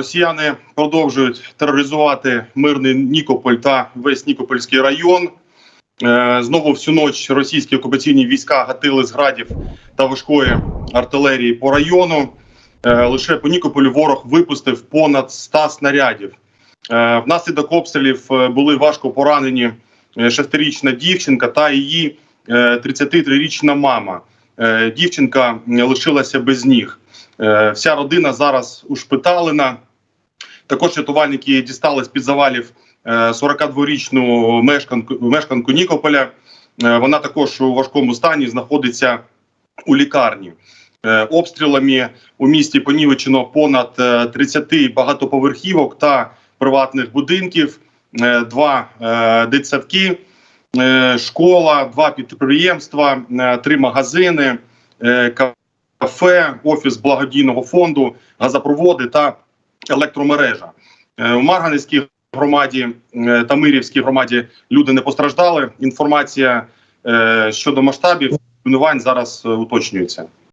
Росіяни продовжують тероризувати мирний Нікополь та весь Нікопольський район. Е, Знову всю ніч російські окупаційні війська гатили з градів та важкої артилерії по району. Е, Лише по Нікополю ворог випустив понад 100 снарядів. Е, Внаслідок обстрілів були важко поранені шестирічна дівчинка та її е, 33-річна мама. Дівчинка лишилася без ніг. Вся родина зараз ушпиталена. Також рятувальники дістали з під завалів е, 42-річну мешканку, мешканку Нікополя. Е, Вона також у важкому стані знаходиться у лікарні. Е, Обстрілами у місті понівечено понад е, 30 багатоповерхівок та приватних будинків, два дитсадки, школа, два підприємства, три магазини, кафе, офіс благодійного фонду, газопроводи та електромережа. Е, У Марганецькій громаді е, та Мирівській громаді люди не постраждали. Інформація е, щодо масштабів зараз е, уточнюється.